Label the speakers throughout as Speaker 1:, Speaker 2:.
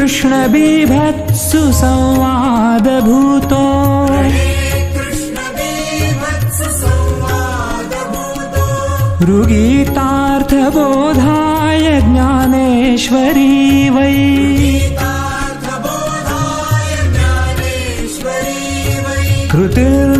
Speaker 1: कृष्णबिभत्सु संवादभूतो ऋगीतार्थबोधाय ज्ञानेश्वरी वै। कृतिर्निर्मितायेन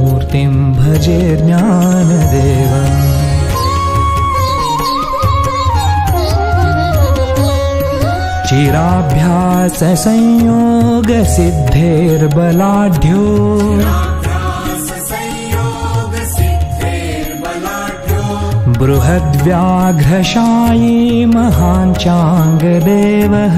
Speaker 1: मुक्तिं भजे ज्ञानदेव। चिराभ्याससंयोगसिद्धेर्बलाढ्यो बृहद्व्याघ्रशायी महाञ्चाङ्गदेवः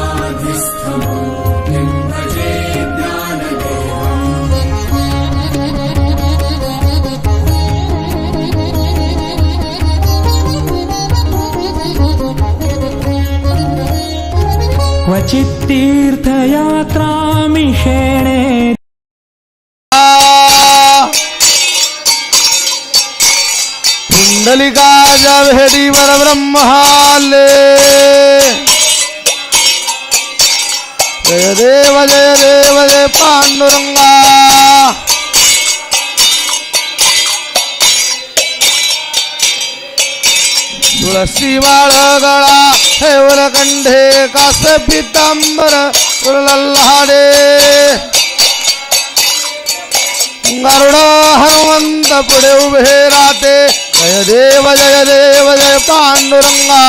Speaker 1: ചിത്തീർത്ഥയാത്രാമിഷേണേ
Speaker 2: पुंडलिका जब हेडी पर ब्रह्माले जय देव जय देव जय पांडुरंगा तुळसी माळ गळा हेवर कंठे कास पितांबर लल्हाडे गरुड हनुमंत पुढे उभे राहते. जय देव जय देव जय पांडुरंगा.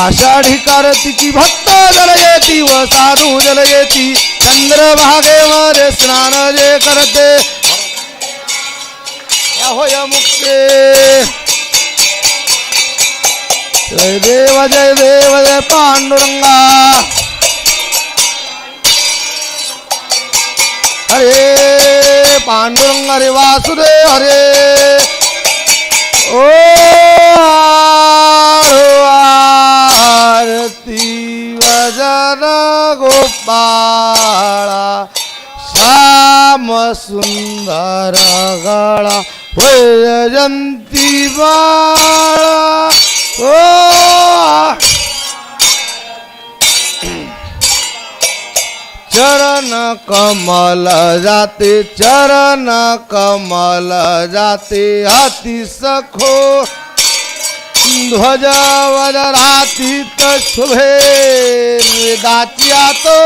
Speaker 2: आषाढी कारतीची भक्त जल येती व साधू जल येती. चंद्रभागेमध्ये स्नान जे करते. होय मुक्ते. जय देव जय देव जय पांडुरंगा. हरे पांडुरंग हरे वासुदेव हरे. ओ बाळा श्याम सुंदर गळा वैजंती बाळा ओ! चरण कमल जाते चरण कमल जाते हाती सखो ध्वज वजरातीत शुभे दाचिया तो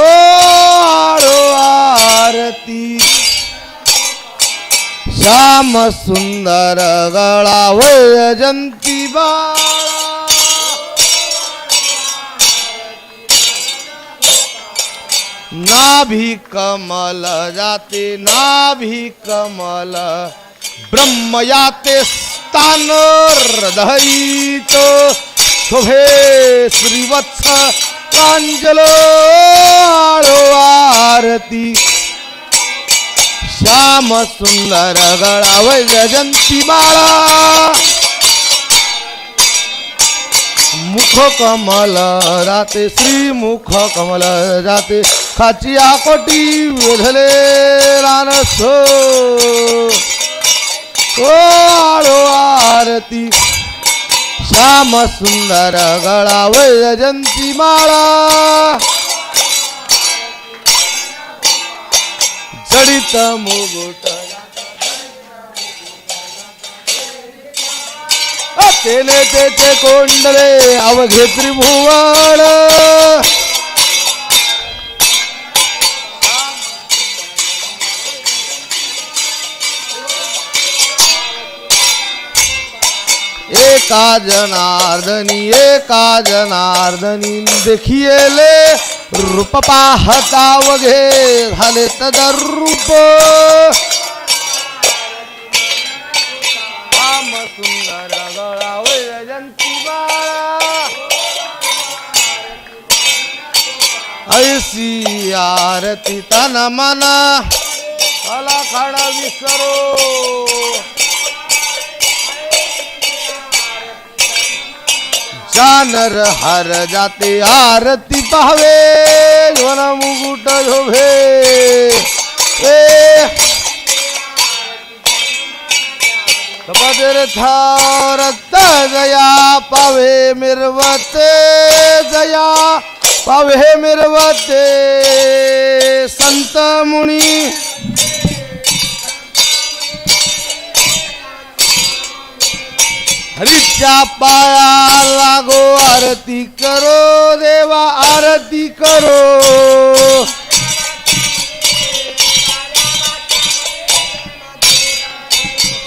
Speaker 2: ओ आरती श्याम सुंदर गड़ा हो जंती ना भी कमल जाते, ना भी कमल। ब्रह्म याते तान हृदयित शोभे श्रीवत्स आरती। श्याम सुंदर गळा वैजयंती माळा मुख कमल राते श्री मुख कमल राते खाची आकोटी वेधले रानसो। ओ आरती. श्याम सुंदर गळा वैजयंती माळा. जडित मुगुट तेने तेचे कोंडले अवघे त्रिभुवन. एका जनार्दनी एका जनार्दनी देखिले रूप पाहता वघे झाले तदरूप रूप। सुंदर गळा बाळा। ऐसी आरती तन मना कला खडा विसरो। जानर हर जाते आरती पाहवे वन मुकुट झोभे ए थारत जया पावे मिरवते जया पावे मिरवते। संत मुनी हरीच्या पाया लागो आरती करो देवा आरती करो.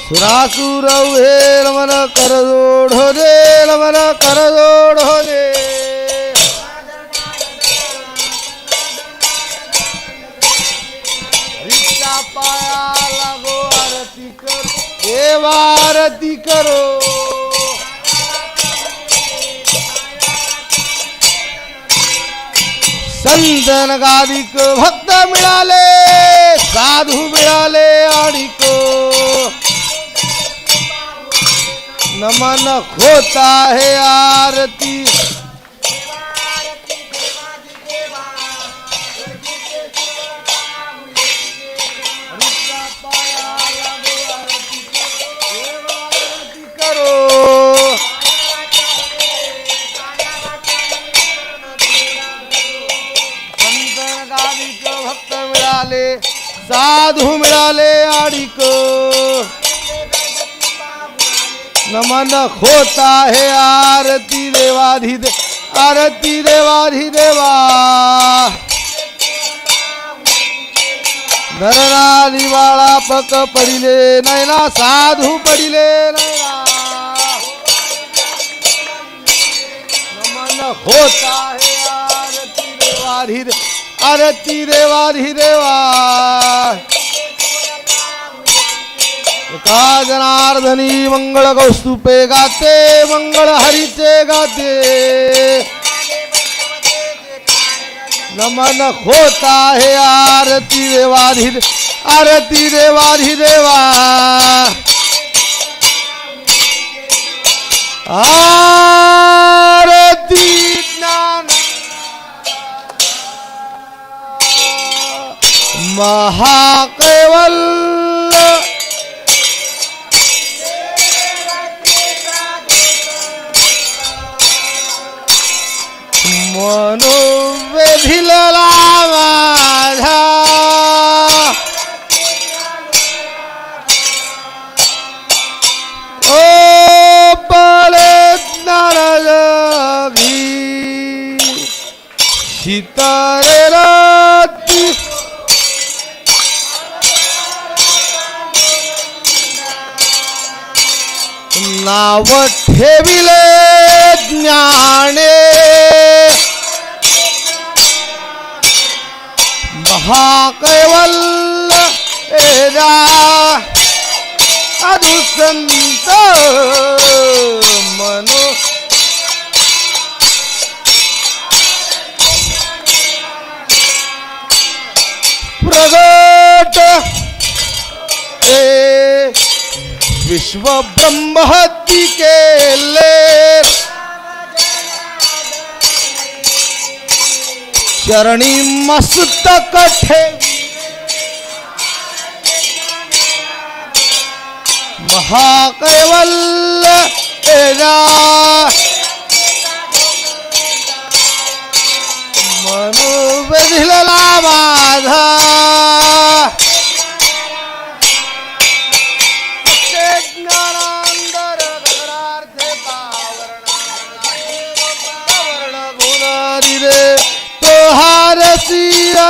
Speaker 2: सुरासुर उभे मन कर हो दे मन करजोड हो दे हरीच्या पाया लागो आरती करो देवा आरती करो. संतन गादिक भक्त मिळाले साधू मिळाले अडिक नमन होत आहे आरती. साधू मिळाले आडिक. नमन होता आहे आरती देवाधिदे आरती देवाधिदेवा. धरणा दिवाळा पक पडिले नैना साधू पडिले नैना नमन होता हे आरती देवाधिदे आरती देवाधी देवा जनार्दनी मंगळ कौस्तुपे गाते मंगळ हरीचे गाते. नमन होता हे आरती देवाधी आरती देवाधी देवा आरती ज्ञान. महाकैवल्य मनोवेधिलला माझा ओ पळे ज्ञानजगी शीतरेला नाव ठेविले ज्ञान। महाकैवल्य एरा अधुसंत मनो. प्रगट ए विश्व ब्रह्महत्ती केले चरणी मस्तक ठेवी महाकैवल्य एरा मनोवेधिला माझा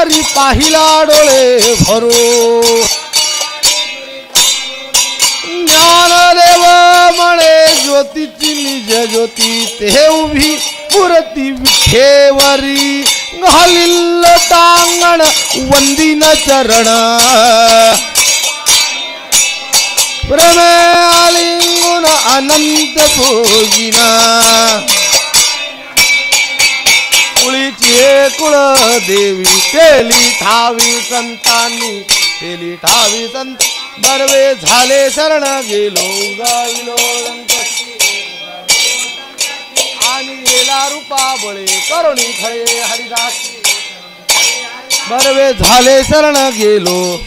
Speaker 2: हारसी पाहिला डोळे भरो ज्ञानदेव म्हणे ज्योतीची निज ज्योती ते उभी पुरती विठेवरी. घालिल्ल टांगण वंदिन चरण. प्रेमे आलिंगुन अनंत भोगिना. तिची कुळ देवी केली ठावी संतांनी केली ठावी संत. बरवे झाले शरण गेलो गाईलो आणि गेला रूपा बळे करुणी खळे हरिदास. बरवे झाले शरण गेलो.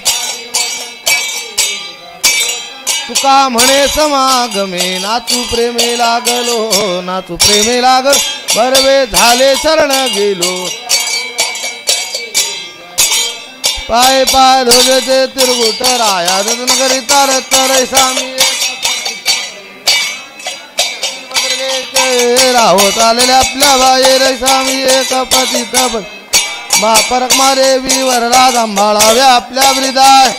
Speaker 2: तुका म्हणे समागमे नातू प्रेमे लागलो नातू प्रेमे लागलो. परवे झाले शरण गेलो. पाय पाय धोजते तिरगुट राया. रत्न तार तर स्वामी. राहोत आलेले आपल्या बाहेर रैसामी एक पती तप महापरक मारे वीवर राधा आपल्या वृदाय